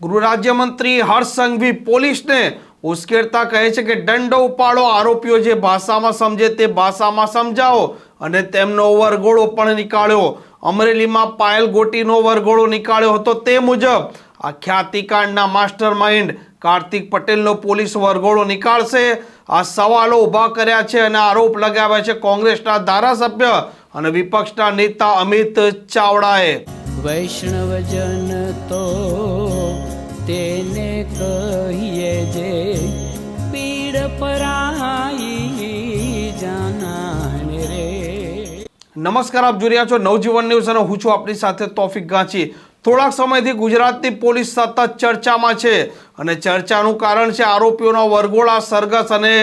ગૃહ રાજ્યમંત્રી હર્ષ સંઘવી પોલીસને ઉશ્કેરતા કહે છે કે દંડો ઉપાડો આરોપીઓ જે ભાષામાં સમજે તે ભાષામાં સમજાવો અને તેમનો વરઘોડો પણ નીકાળ્યો. અમરેલીમાં પાયલ ગોટીનો વરઘોડો નીકાળ્યો હતો તે મુજબ. આ ખ્યાતિકાંડના માસ્ટર માઇન્ડ કાર્તિક પટેલનો પોલીસ વરઘોડો નીકાળશે. આ સવાલો ઊભા કર્યા છે અને આરોપ લગાવ્યા છે કોંગ્રેસના ધારાસભ્ય અને વિપક્ષના નેતા અમિત ચાવડાએ. વૈષ્ણવજન તો કહીએ જે પીડ પરાઈ જાનાને રે. નમસ્કાર, આપ જોઈ રહ્યા છો નવજીવન ન્યૂઝ અને હું છું આપની સાથે તોફિક ગાંચી. થોડાક સમયથી ગુજરાતની પોલીસ સતત ચર્ચામાં છે અને ચર્ચાનું કારણ છે આરોપીઓના વરઘોડા, સરઘસ અને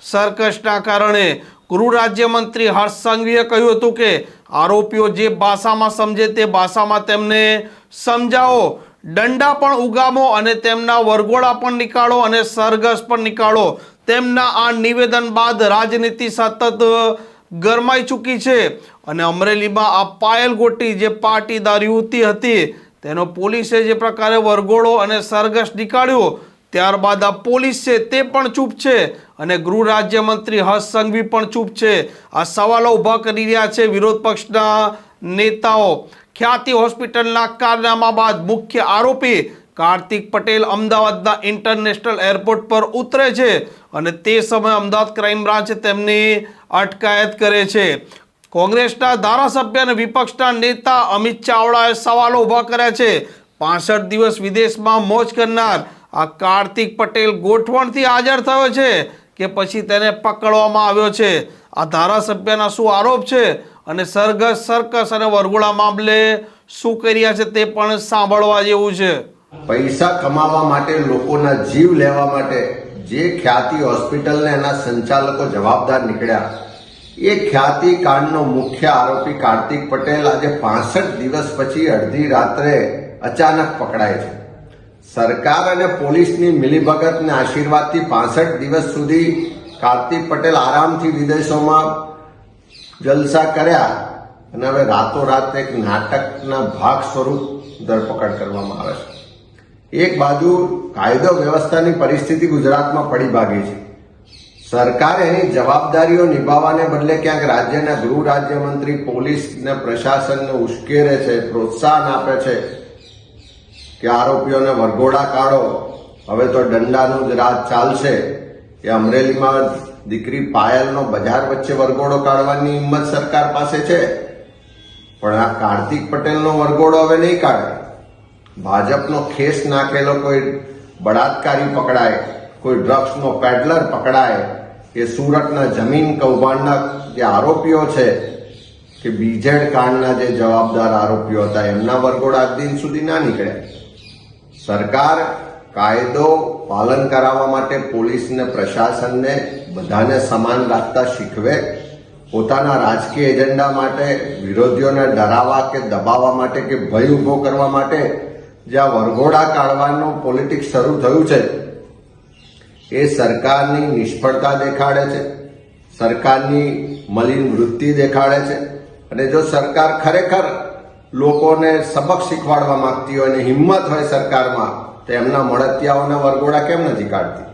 સરકસના કારણે. ગૃહ રાજ્યમંત્રી હર્ષ સંઘવીએ કહ્યું હતું કે આરોપીઓ જે ભાષામાં સમજે તે ભાષામાં તેમને સમજાવો. દંડા પણ ઉગામો અને તેમના વરઘોડા પણ નીકાળો અને સરઘસ પણ નીકાળો. તેમના આ નિવેદન બાદ રાજનીતિ સતત ગરમાઈ ચૂકી છે. અને અમરેલીમાં આ પાયલ ગોટી જે પાટીદાર યુવતી હતી, તેનો પોલીસે જે પ્રકારે વરઘોડો અને સરઘસ નીકાળ્યો, ત્યારબાદ આ પોલીસ છે તે પણ ચૂપ છે અને ગૃહ રાજ્યમંત્રી હર્ષ સંઘવી પણ ચૂપ છે. આ સવાલો ઊભા કરી રહ્યા છે વિરોધ પક્ષના નેતાઓ. ખ્યાતિ હોસ્પિટલના કારનામા બાદ મુખ્ય આરોપી કાર્તિક પટેલ અમદાવાદના ઇન્ટરનેશનલ એરપોર્ટ પર ઉતરે છે અને તે સમયે અમદાવાદ ક્રાઇમ બ્રાન્ચ તેમની અટકાયત કરે છે. કોંગ્રેસના ધારાસભ્ય અને વિપક્ષના નેતા અમિત ચાવડાએ સવાલો ઊભા કર્યા છે. પાસઠ દિવસ વિદેશમાં મોજ કરનાર આ કાર્તિક પટેલ ગોઠવણથી હાજર થયો છે કે પછી તેને પકડવામાં આવ્યો છે. આ ધારાસભ્યના શું આરોપ છે? અને સરઘસ સર્કસ અને વરઘોડા મામલે શું કરી રહ્યા છે તે પણ સાંભળવા જેવું છે. પૈસા કમાવા માટે, લોકોના જીવ લેવા માટે જે ખ્યાતિ હોસ્પિટલને એના સંચાલકો જવાબદાર નીકળ્યા. એ ખ્યાતિ કાંડનો મુખ્ય આરોપી કાર્તિક પટેલ આજે પાસઠ દિવસ પછી અડધી રાત્રે અચાનક પકડાય છે. સરકાર અને પોલીસની મિલીભગતને આશીર્વાદથી પાસઠ દિવસ સુધી કાર્તિક પટેલ આરામથી વિદેશોમાં જલસા કર્યા અને હવે રાતોરાત એક નાટકના ભાગ સ્વરૂપ ધરપકડ કરવામાં આવે છે. એક બાજુ કાયદો વ્યવસ્થાની પરિસ્થિતિ ગુજરાતમાં પડી ભાગી છે. સરકારે એની જવાબદારીઓ નિભાવવાને બદલે ક્યાંક રાજ્યના ગૃહ રાજ્યમંત્રી પોલીસને પ્રશાસનને ઉશ્કેરે છે, પ્રોત્સાહન આપે છે કે આરોપીઓને વરઘોડા કાઢો. હવે તો દંડાનું જ રાજ ચાલશે. એ અમરેલીમાં દીકરી પાયલનો બજાર વચ્ચે વરઘોડો કાઢવાની હિંમત સરકાર પાસે છે. પણ આ કાર્તિક પટેલનો વરઘોડો હવે નહીં કાઢે. ભાજપનો ખેસ નાખેલો કોઈ બળાત્કારી પકડાય, કોઈ ડ્રગ્સનો પેડલર પકડાય કે સુરતના જમીન કૌભાંડના જે આરોપીઓ છે, કે બીજેડ કાંડના જે જવાબદાર આરોપીઓ હતા, એમના વરઘોડા દિન સુધી ના નીકળ્યા. સરકાર કાયદો પાલન કરાવવા માટે પોલીસને, પ્રશાસનને બધાને સમાન રાખતા શીખવે. પોતાના રાજકીય એજન્ડા માટે, વિરોધીઓને ડરાવવા કે દબાવવા માટે કે ભય ઊભો કરવા માટે જ્યાં વરઘોડા કાઢવાનું પોલિટિક્સ શરૂ થયું છે, એ સરકારની નિષ્ફળતા દેખાડે છે, સરકારની મલિન વૃત્તિ દેખાડે છે. અને જો સરકાર ખરેખર લોકોને સબક શીખવાડવા માંગતી હોય અને હિંમત હોય સરકારમાં તો એમના મળતિયાઓના વરઘોડા કેમ નથી કાઢતી?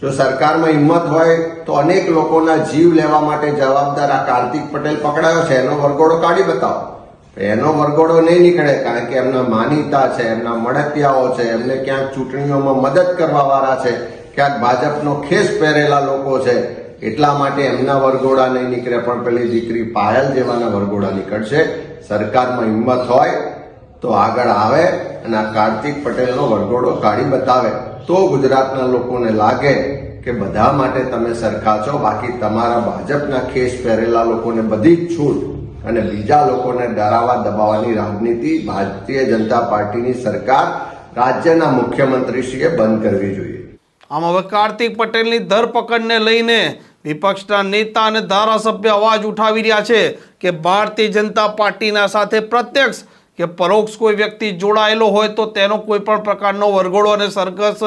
જો સરકારમાં હિંમત હોય તો અનેક લોકોના જીવ લેવા માટે જવાબદાર આ કાર્તિક પટેલ પકડાયો છે. એનો વરઘોડો કાઢી બતાવો. એનો વરઘોડો નહીં નીકળે કારણ કે એમના માનીતા છે, એમના મળતિયાઓ છે, એમને ક્યાંક ચૂંટણીઓમાં મદદ કરવા વાળા છે, ક્યાંક ભાજપનો ખેસ પહેરેલા લોકો છે. એટલા માટે એમના વરઘોડા નહીં નીકળે. પણ પેલી દીકરી પાયલ જેવાના વરઘોડા નીકળશે. સરકારમાં હિંમત હોય તો આગળ આવે અને આ કાર્તિક પટેલનો વરઘોડો કાઢી બતાવે. તો ગુજરાતના લોકોને લાગે કે બધા માટે તમે સરખા છો, બાકી તમારા ભાજપના ખેસ પહેરેલા લોકોને બધી જ છૂટ અને બીજા લોકોને ડરાવવા દબાવવાની રાજનીતિ ભારતીય જનતા પાર્ટીની સરકાર રાજ્યના મુખ્યમંત્રીશ્રીએ બંધ કરવી જોઈએ. આમ હવે કાર્તિક પટેલની ધરપકડને લઈને વિપક્ષના નેતા અને ધારાસભ્ય અવાજ ઉઠાવી રહ્યા છે કે ભારતીય જનતા પાર્ટીના સાથે પ્રત્યક્ષ કે પરોક્ષ કોઈ વ્યક્તિ જોડાયેલો હોય તો તેનો કોઈ પણ પ્રકારનો વરઘોડો અને સરઘસ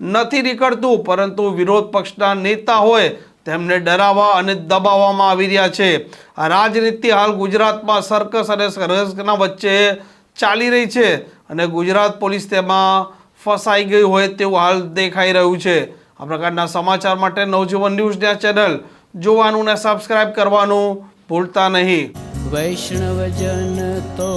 નથી નીકળતું. પરંતુ વિરોધ પક્ષના નેતા હોય તેમને ડરાવવા અને દબાવવામાં આવી રહ્યા છે. આ રાજનીતિ હાલ ગુજરાતમાં સર્કસ અને સરઘસના વચ્ચે ચાલી રહી છે અને ગુજરાત પોલીસ તેમાં ફસાઈ ગઈ હોય તેવું હાલ દેખાઈ રહ્યું છે. આ પ્રકારના સમાચાર માટે નવજીવન ન્યૂઝના ચેનલ જોવાનું ને સબસ્ક્રાઇબ કરવાનું ભૂલતા નહીં. વૈષ્ણવજન તો